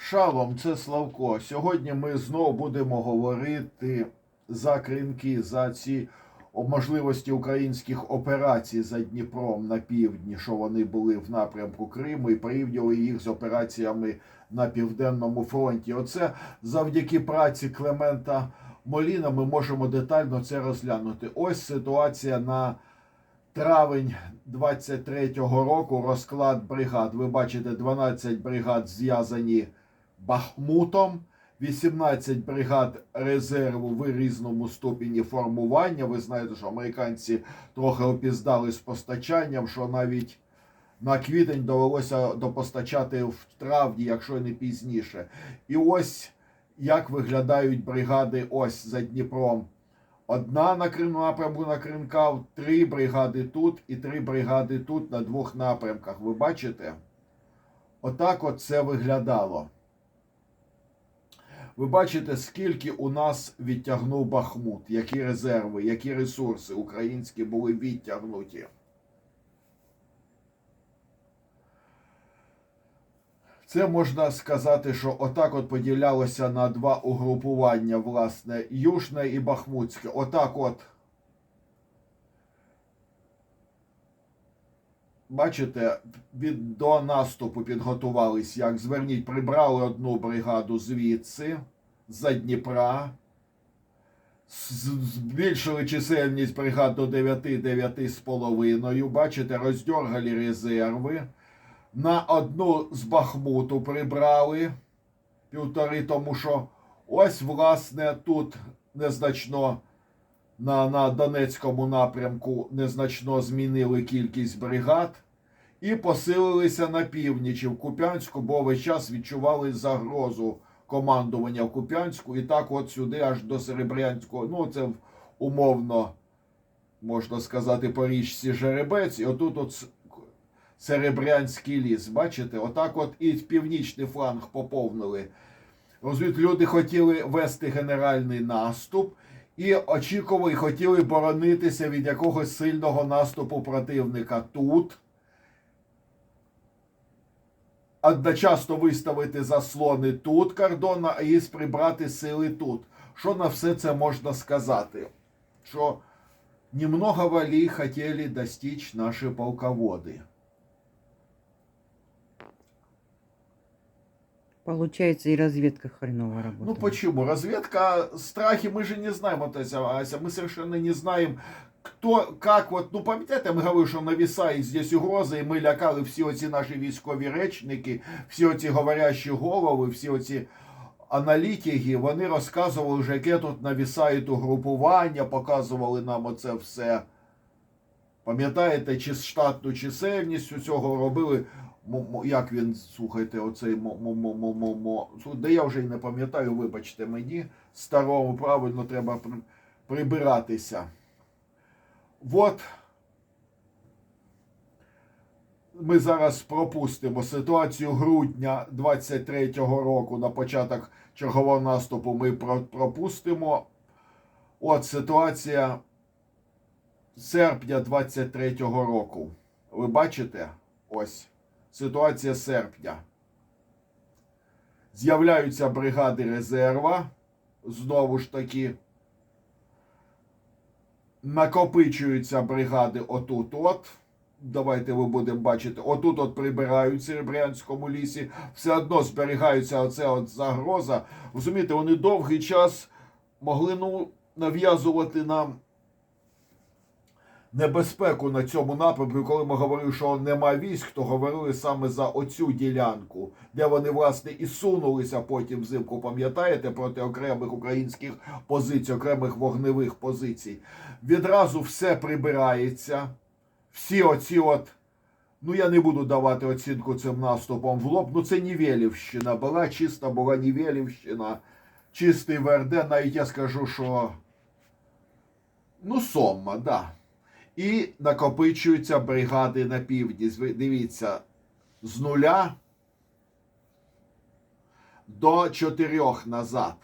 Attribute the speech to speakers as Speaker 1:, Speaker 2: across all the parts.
Speaker 1: Шалом, це Славко. Сьогодні ми знову будемо говорити за кринки, за ці можливості українських операцій за Дніпром на півдні, що вони були в напрямку Криму, і порівнювали їх з операціями на південному фронті. Оце завдяки праці Клемента Моліна ми можемо детально це розглянути. Ось ситуація на травень 23-го року розклад бригад. Ви бачите, 12 бригад зв'язані Бахмутом, 18 бригад резерву в різному ступені формування. Ви знаєте, що американці трохи опіздали з постачанням, що навіть на квітень довелося допостачати в травні, якщо не пізніше. І ось як виглядають бригади ось за Дніпром. Одна на напрямку на Кринкав, три бригади тут і три бригади тут на двох напрямках. Ви бачите? Отак от це виглядало. Ви бачите, скільки у нас відтягнув Бахмут, які резерви, які ресурси українські були відтягнуті. Це можна сказати, що отак от поділялося на два угрупування, власне, Южне і Бахмутське. Отак от. Бачите, від, до наступу підготувались, як зверніть, прибрали одну бригаду звідси, за Дніпра, збільшили чисельність бригад до 9 з половиною. Бачите, роздергали резерви. На одну з Бахмуту прибрали півтори, тому що ось, власне, тут незначно на, на Донецькому напрямку незначно змінили кількість бригад і посилилися на північ в Куп'янську, бо весь час відчували загрозу командування в Куп'янську. І так от сюди аж до Серебрянського. Ну, це умовно, можна сказати, по річці Жеребець. І отут от Серебрянський ліс. Бачите, отак от і північний фланг поповнили. Розумієте, люди хотіли вести генеральний наступ і очікували, хотіли боронитися від якогось сильного наступу противника тут. Одночасно виставити заслони тут кордона і прибрати сили тут. Що на все це можна сказати? Що немного вали хотіли достичь наші полководи.
Speaker 2: Получается, и разведка хреново работает.
Speaker 1: Ну почему? Разведка, страхи, мы же не знаем, вот Ася, Ася, мы совершенно не знаем, кто, как, вот, ну пам'ятаєте, ми говорили, що нависають здесь угрози, і ми лякали всі оці наші військові речники, всі оці говорящі голови, всі оці аналітики, вони розказували вже, яке тут нависають угрупування, показували нам оце все. Пам'ятаєте, чи штатну чисельність усього робили. Як він, слухайте, оцей мо мо мо мо мо мо Слу- Да я вже й не пам'ятаю, вибачте мені. Старому правильно треба прибиратися. От ми зараз пропустимо ситуацію грудня 23-го року на початок чергового наступу. Ми пропустимо. От ситуація серпня 23-го року. Ви бачите? Ось ситуація серпня. З'являються бригади резерва. Знову ж таки. Накопичуються бригади отут от. Давайте ви будемо бачити. Отут от прибирають в Серебрянському лісі. Все одно зберігається оця от загроза. Розумієте, вони довгий час могли ну, нав'язувати нам небезпеку на цьому напрямку. Коли ми говорили, що нема військ, то говорили саме за оцю ділянку, де вони, власне, і сунулися потім взимку, пам'ятаєте, проти окремих українських позицій, окремих вогневих позицій. Відразу все прибирається. Всі оці от. Ну, я не буду давати оцінку цим наступом в лоб. Ну, це Нівелівщина була, чиста була Нівелівщина, чистий ВРД, навіть я скажу, що. Ну, Сомма, да. І накопичуються бригади на півдні. Дивіться, з нуля до чотирьох назад.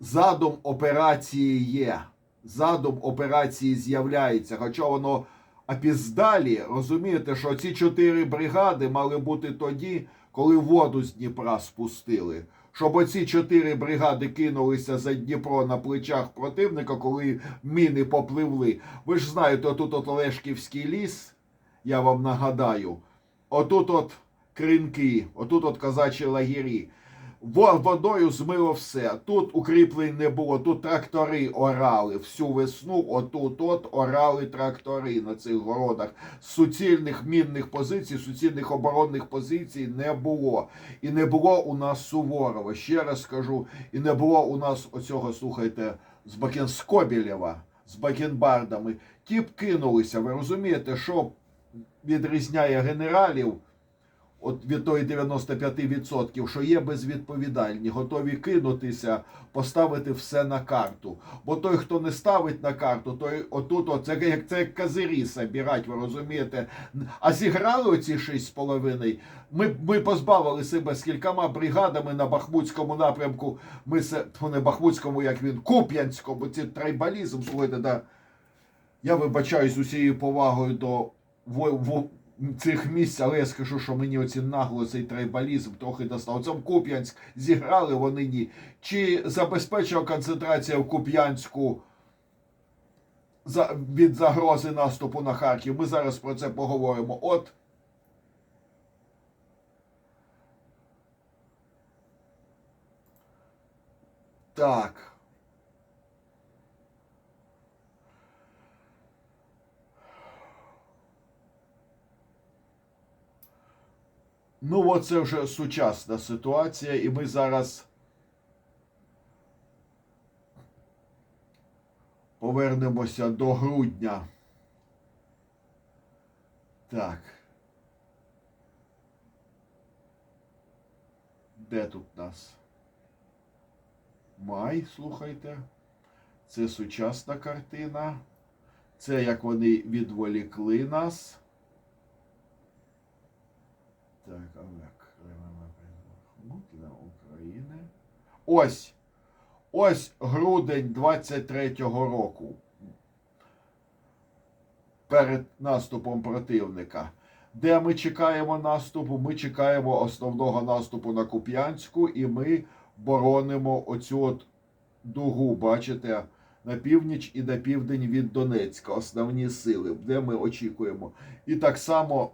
Speaker 1: Задум операції є. Задум операції з'являється. Хоча воно опіздалі, розумієте, що ці чотири бригади мали бути тоді, коли воду з Дніпра спустили. Щоб оці чотири бригади кинулися за Дніпро на плечах противника, коли міни попливли. Ви ж знаєте, отут от Олешківський ліс, я вам нагадаю, отут от кринки, отут от казачі лагері. Во- Водою змило все. Тут укріплень не було, тут трактори орали всю весну. Отут от орали трактори на цих городах. Суцільних мінних позицій, суцільних оборонних позицій не було. І не було у нас Суворова. Ще раз скажу, і не було у нас оцього, слухайте, з Бакен Скобілєва, з Бакенбардами. Ті б кинулися. Ви розумієте, що відрізняє генералів? От від тої 95%, що є безвідповідальні, готові кинутися, поставити все на карту. Бо той, хто не ставить на карту, той отут, от, це як це як козирі собирать, ви розумієте. А зіграли оці 6,5. Ми, ми позбавили себе з кількома бригадами на Бахмутському напрямку. Ми се, не Бахмутському, як він, Куп'янському, це трайбалізм, слухайте, да. Я вибачаюсь з усією повагою до цих місць, але я скажу, що мені оці нагло цей трайбалізм трохи достав. В Куп'янськ зіграли вони ні. Чи забезпечила концентрація в Куп'янську від загрози наступу на Харків? Ми зараз про це поговоримо. От. Так. Ну, от це вже сучасна ситуація, і ми зараз повернемося до грудня. Так. Де тут нас? Май, слухайте. Це сучасна картина. Це як вони відволікли нас. Так, Бахмут для України. Ось. Ось грудень 23-го року. Перед наступом противника. Де ми чекаємо наступу? Ми чекаємо основного наступу на Куп'янську, і ми боронимо оцю от дугу, бачите, на північ і на південь від Донецька. Основні сили, де ми очікуємо. І так само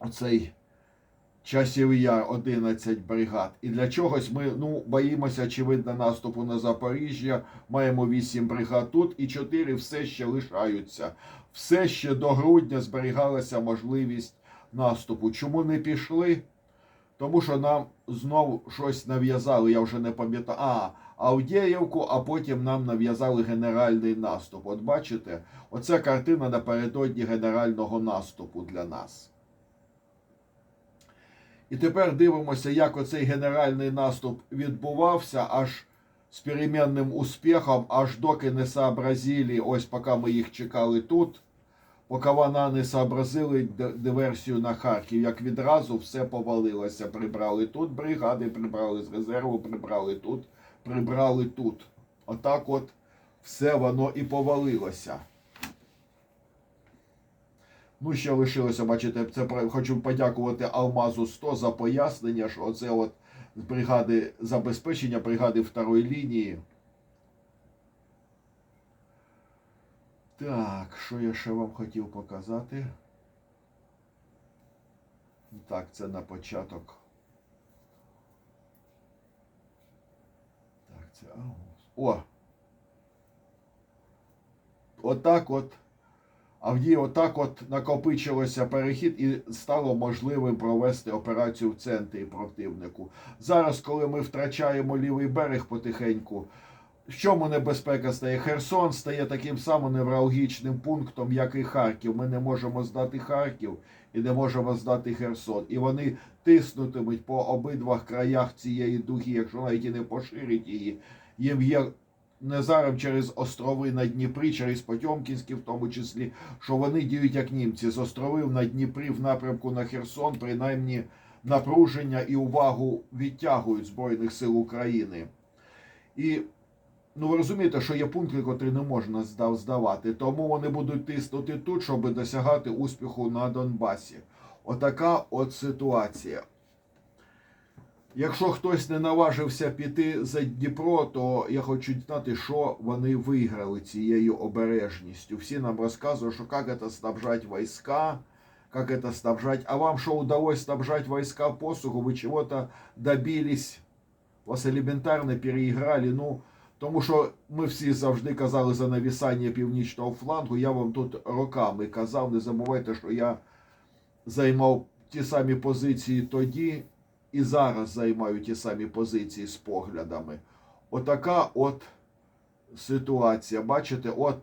Speaker 1: оцей часів яр 11 бригад. І для чогось ми ну, боїмося, очевидно, наступу на Запоріжжя. Маємо 8 бригад тут, і 4 все ще лишаються. Все ще до грудня зберігалася можливість наступу. Чому не пішли? Тому що нам знову щось нав'язали, я вже не пам'ятаю. А, Авдіївку, а потім нам нав'язали генеральний наступ. От бачите, оце картина напередодні генерального наступу для нас. І тепер дивимося, як оцей генеральний наступ відбувався аж з перемінним успіхом, аж доки не сообразили, ось поки ми їх чекали тут, поки вона не сообразили диверсію на Харків, як відразу все повалилося. Прибрали тут бригади, прибрали з резерву, прибрали тут, прибрали тут. Отак от все воно і повалилося. Ну, ще лишилося, бачите, це хочу подякувати Алмазу 100 за пояснення, що оце от бригади забезпечення, бригади второї лінії. Так, що я ще вам хотів показати? Так, це на початок. Так, це. О! Отак от. Авдій отак от накопичилося перехід і стало можливим провести операцію в центрі противнику. Зараз, коли ми втрачаємо лівий берег потихеньку, в чому небезпека стає? Херсон стає таким самим невралгічним пунктом, як і Харків. Ми не можемо здати Харків і не можемо здати Херсон. І вони тиснутимуть по обидвах краях цієї дуги, якщо навіть і не поширять її. Їм є незаром через острови на Дніпрі, через Потьомкінські, в тому числі, що вони діють як німці з островів на Дніпрі в напрямку на Херсон, принаймні напруження і увагу відтягують Збройних сил України. І ну ви розумієте, що є пункти, котрі не можна здав- здавати. Тому вони будуть тиснути тут, щоб досягати успіху на Донбасі. Отака от ситуація. Якщо хтось не наважився піти за Дніпро, то я хочу знати, що вони виграли цією обережністю. Всі нам розказують, що як це снабжать війська, как это снабжать. А вам что удалось снабжать войска посуху? Вы чего-то добились? Вас елементарно переіграли. Ну, тому що ми всі завжди казали за навісання північного флангу. Я вам тут роками казав, не забувайте, що я займав ті самі позиції тоді і зараз займаю ті самі позиції з поглядами. Отака от ситуація. Бачите, от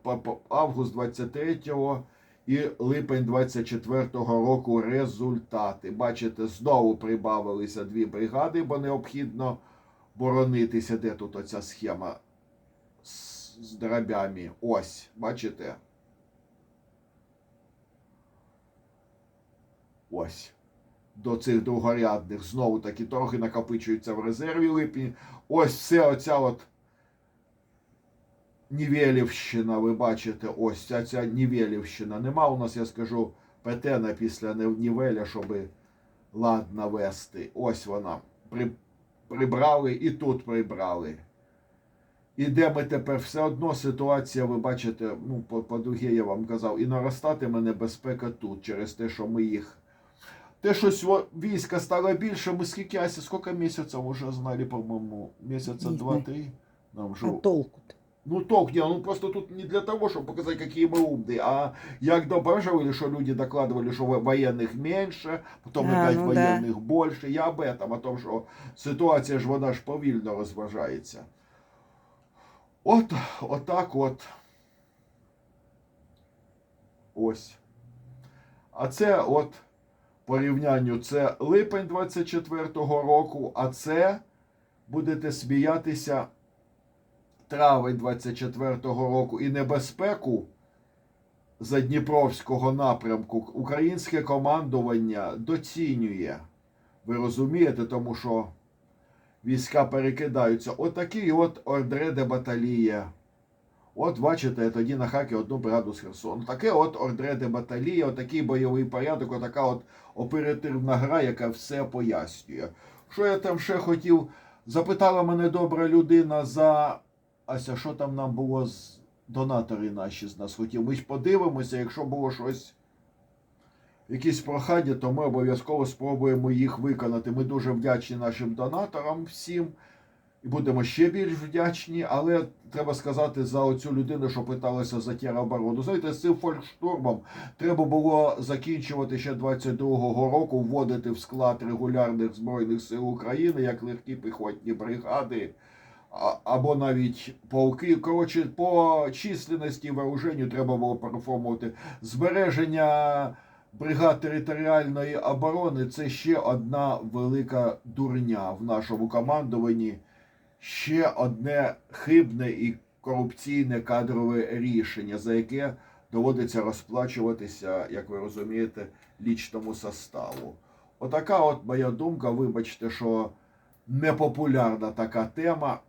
Speaker 1: август 23-го і липень 24-го року результати. Бачите, знову прибавилися дві бригади, бо необхідно боронитися. Де тут оця схема з дробями? Ось, бачите? Ось. До цих другорядних знову таки трохи накопичуються в резерві липні. Ось все оця от Нівелівщина, ви бачите, ось ця, ця Нівелівщина. Нема у нас, я скажу, петена після Нівеля, щоб лад навести. Ось вона. При, прибрали і тут прибрали. І де ми тепер все одно ситуація, ви бачите, ну, по- по-друге, я вам казав, і наростатиме небезпека тут, через те, що ми їх. Те, що сьо- війська стало більше, ми скільки, Ася, скільки місяців вже знали, по-моєму, місяця
Speaker 2: Не
Speaker 1: два-три. Нам же
Speaker 2: А толку-то?
Speaker 1: ну, толк не, ну просто тут не для того, чтобы показать, какие мы умные, а як добавили, что люди докладывали, что во- военных меньше, потом
Speaker 2: А,
Speaker 1: опять
Speaker 2: ну да.
Speaker 1: военных больше. Я об этом, о том, що ситуація ж вона ж повільно розважається. От, отак от. Ось. А це от порівнянню це липень 24-го року, а це будете сміятися травень 24-го року і небезпеку за Дніпровського напрямку українське командування доцінює. Ви розумієте, тому що війська перекидаються. Отакі от ордре де баталія. От бачите, тоді на хакі одну бригаду з Херсону. Таке от ордре де баталія, отакий бойовий порядок, отака от оперативна гра, яка все пояснює. Що я там ще хотів? Запитала мене добра людина за Ася, що там нам було з донатори наші з нас хотів. Ми ж подивимося, якщо було щось, якісь прохання, то ми обов'язково спробуємо їх виконати. Ми дуже вдячні нашим донаторам всім. І будемо ще більш вдячні, але треба сказати за оцю людину, що питалася за тероборону. Знаєте, з цим фолькштурмом треба було закінчувати ще 22-го року, вводити в склад регулярних збройних сил України як легкі піхотні бригади або навіть полки. Коротше, по численності вооруженню треба було переформувати збереження бригад територіальної оборони. Це ще одна велика дурня в нашому командуванні. Ще одне хибне і корупційне кадрове рішення, за яке доводиться розплачуватися, як ви розумієте, лічному составу. Отака от моя думка. Вибачте, що непопулярна така тема,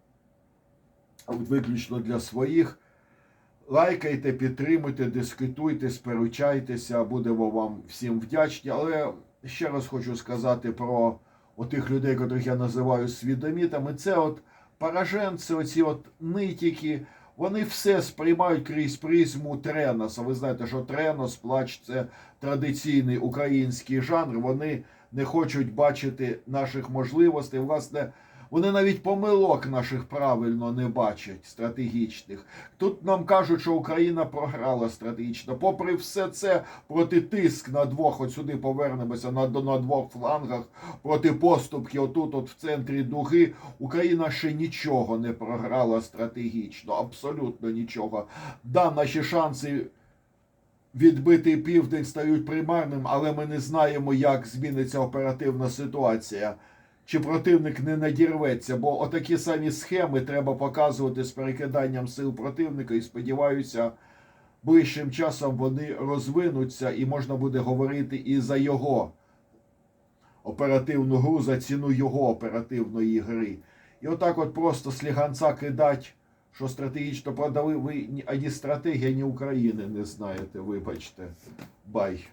Speaker 1: виключно для своїх. Лайкайте, підтримуйте, дискутуйте, сперечайтеся, будемо вам всім вдячні. Але ще раз хочу сказати про отих людей, котрих я називаю свідомітами. Це от пораженці, оці от нитіки, вони все сприймають крізь призму Треноса. Ви знаєте, що Тренос, плач це традиційний український жанр. Вони не хочуть бачити наших можливостей. Власне, вони навіть помилок наших правильно не бачать стратегічних. Тут нам кажуть, що Україна програла стратегічно. Попри все це, проти тиск на двох, от сюди повернемося на, на двох флангах, проти поступки, отут, от в центрі дуги, Україна ще нічого не програла стратегічно, абсолютно нічого. Да, наші шанси відбити південь стають примарним, але ми не знаємо, як зміниться оперативна ситуація. Чи противник не надірветься, бо отакі самі схеми треба показувати з перекиданням сил противника, і сподіваюся, ближчим часом вони розвинуться і можна буде говорити і за його оперативну гру, за ціну його оперативної гри. І отак от просто сліганця кидать, що стратегічно продали, ви ані стратегія, ні України не знаєте, вибачте. Бай.